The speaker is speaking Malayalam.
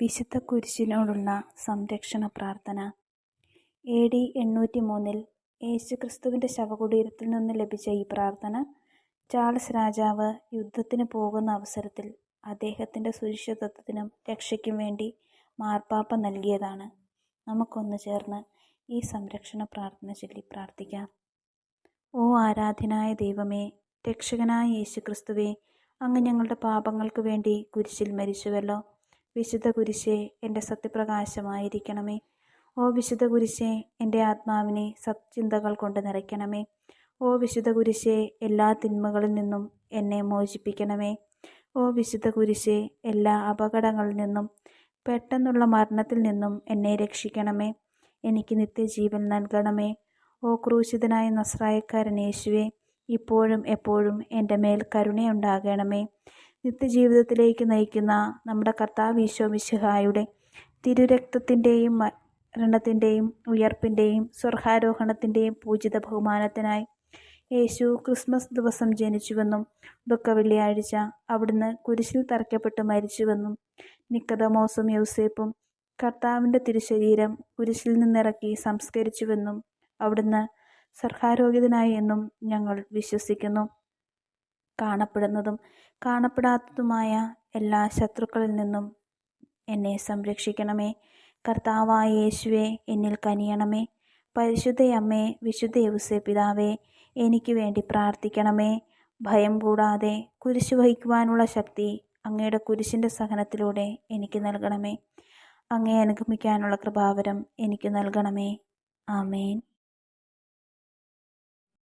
വിശുദ്ധ കുരിശിനോടുള്ള സംരക്ഷണ പ്രാർത്ഥന എ ഡി എണ്ണൂറ്റി മൂന്നിൽ യേശുക്രിസ്തുവിന്റെ ശവകുടീരത്തിൽ നിന്ന് ലഭിച്ച ഈ പ്രാർത്ഥന ചാൾസ് രാജാവ് യുദ്ധത്തിന് പോകുന്ന അവസരത്തിൽ അദ്ദേഹത്തിന്റെ സുരക്ഷിതത്വത്തിനും രക്ഷയ്ക്കും വേണ്ടി മാർപ്പാപ്പ നൽകിയതാണ്. നമുക്കൊന്ന് ചേർന്ന് ഈ സംരക്ഷണ പ്രാർത്ഥന ചൊല്ലി പ്രാർത്ഥിക്കാം. ഓ ആരാധനായ ദൈവമേ രക്ഷകനായ യേശുക്രിസ്തുവേ അങ്ങ് ഞങ്ങളുടെ പാപങ്ങൾക്ക് വേണ്ടി കുരിശിൽ മരിച്ചുവല്ലോ. വിശുദ്ധ കുരിശേ എന്റെ സത്യപ്രകാശമായിരിക്കണമേ. ഓ വിശുദ്ധ കുരിശേ എന്റെ ആത്മാവിനെ സത്ചിന്തകൾ കൊണ്ട് നിറയ്ക്കണമേ. ഓ വിശുദ്ധ കുരിശേ എല്ലാ തിന്മകളിൽ നിന്നും എന്നെ മോചിപ്പിക്കണമേ. ഓ വിശുദ്ധ കുരിശേ എല്ലാ അപകടങ്ങളിൽ നിന്നും പെട്ടെന്നുള്ള മരണത്തിൽ നിന്നും എന്നെ രക്ഷിക്കണമേ. എനിക്ക് നിത്യജീവൻ നൽകണമേ. ഓ ക്രൂശിതനായ നസ്രായക്കാരൻ യേശുവേ ഇപ്പോഴും എപ്പോഴും എന്റെ മേൽ കരുണയുണ്ടാകണമേ. നിത്യജീവിതത്തിലേക്ക് നയിക്കുന്ന നമ്മുടെ കർത്താവ് ഈശോ മിശിഹായുടെ തിരുരക്തത്തിന്റെയും മരണത്തിന്റെയും ഉയർപ്പിന്റെയും സ്വർഗാരോഹണത്തിന്റെയും പൂജിത ബഹുമാനത്തിനായി യേശു ക്രിസ്മസ് ദിവസം ജനിച്ചുവെന്നും ദുഃഖ വെള്ളിയാഴ്ച അവിടുന്ന് കുരിശിൽ തറയ്ക്കപ്പെട്ട് മരിച്ചുവെന്നും നിക്കതമോസും യൗസേപ്പും കർത്താവിന്റെ തിരുശരീരം കുരിശിൽ നിന്നിറക്കി സംസ്കരിച്ചുവെന്നും അവിടുന്ന് സർഹാരോഗ്യതനായി എന്നും ഞങ്ങൾ വിശ്വസിക്കുന്നു. കാണപ്പെടുന്നതും കാണപ്പെടാത്തതുമായ എല്ലാ ശത്രുക്കളിൽ നിന്നും എന്നെ സംരക്ഷിക്കണമേ. കർത്താവായ യേശുവെ എന്നിൽ കനിയണമേ. പരിശുദ്ധയമ്മേ വിശുദ്ധ യൗസേ പിതാവേ എനിക്ക് വേണ്ടി പ്രാർത്ഥിക്കണമേ. ഭയം കൂടാതെ കുരിശു വഹിക്കുവാനുള്ള ശക്തി അങ്ങയുടെ കുരിശിന്റെ സഹനത്തിലൂടെ എനിക്ക് നൽകണമേ. അങ്ങയെ അനുഗമിക്കാനുള്ള കൃപാവരം എനിക്ക് നൽകണമേ. ആമേൻ.